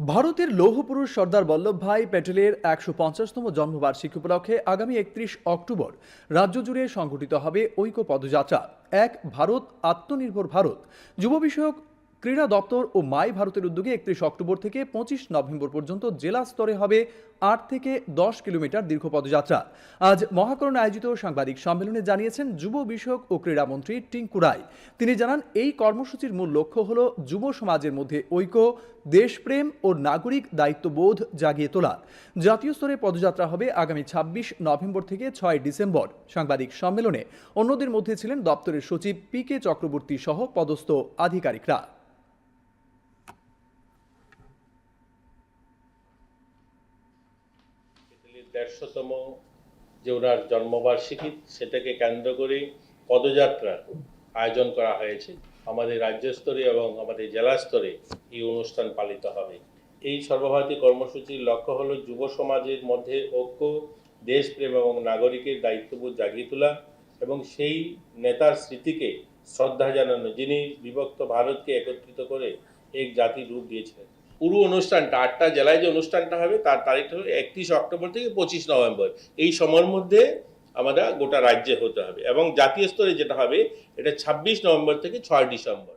ভারতের লৌহপুরুষ সর্দার বল্লভভাই প্যাটেলের একশো পঞ্চাশতম জন্মবার্ষিকী উপলক্ষে আগামী একত্রিশ অক্টোবর রাজ্য জুড়ে সংঘটিত হবে ঐক্য পদযাত্রা এক ভারত, আত্মনির্ভর ভারত। যুব বিষয়ক ক্রীড়া দপ্তর ও মাই ভারতের উদ্যোগে একত্রিশ অক্টোবর থেকে পঁচিশ নভেম্বর পর্যন্ত জেলা স্তরে হবে আট থেকে দশ কিলোমিটার দীর্ঘ পদযাত্রা। আজ মহাকরণে আয়োজিত সাংবাদিক সম্মেলনে জানিয়েছেন যুব বিষয়ক ও ক্রীড়ামন্ত্রী টিঙ্কু রায়। তিনি জানান, এই কর্মসূচির মূল লক্ষ্য হল যুব সমাজের মধ্যে ঐক্য, দেশপ্রেম ও নাগরিক দায়িত্ববোধ জাগিয়ে তোলা। জাতীয় স্তরে পদযাত্রা হবে আগামী ছাব্বিশ নভেম্বর থেকে ছয় ডিসেম্বর। সাংবাদিক সম্মেলনে অন্যদের মধ্যে ছিলেন দপ্তরের সচিব পি কে চক্রবর্তী সহ পদস্থ আধিকারিকরা। ইতালির দেড়শোতম যে ওনার জন্মবার্ষিকী, সেটাকে কেন্দ্র করে পদযাত্রা আয়োজন করা হয়েছে। আমাদের রাজ্য স্তরে এবং আমাদের জেলা স্তরে এই অনুষ্ঠান পালিত হবে। এই সর্বভারতীয় কর্মসূচির লক্ষ্য হলো যুব সমাজের মধ্যে ঐক্য, দেশপ্রেম এবং নাগরিকের দায়িত্ববোধ জাগিয়ে তোলা এবং সেই নেতার স্মৃতিকে শ্রদ্ধা জানানো, যিনি বিভক্ত ভারতকে একত্রিত করে এক জাতির রূপ দিয়েছিলেন। পুরো অনুষ্ঠানটা আটটা জেলায় যে অনুষ্ঠানটা হবে, তার তারিখটা হবে একত্রিশ অক্টোবর থেকে পঁচিশ নভেম্বর। এই সময়ের মধ্যে আমাদের গোটা রাজ্যে হতে হবে এবং জাতীয় স্তরে যেটা হবে, এটা ছাব্বিশ নভেম্বর থেকে ছয় ডিসেম্বর।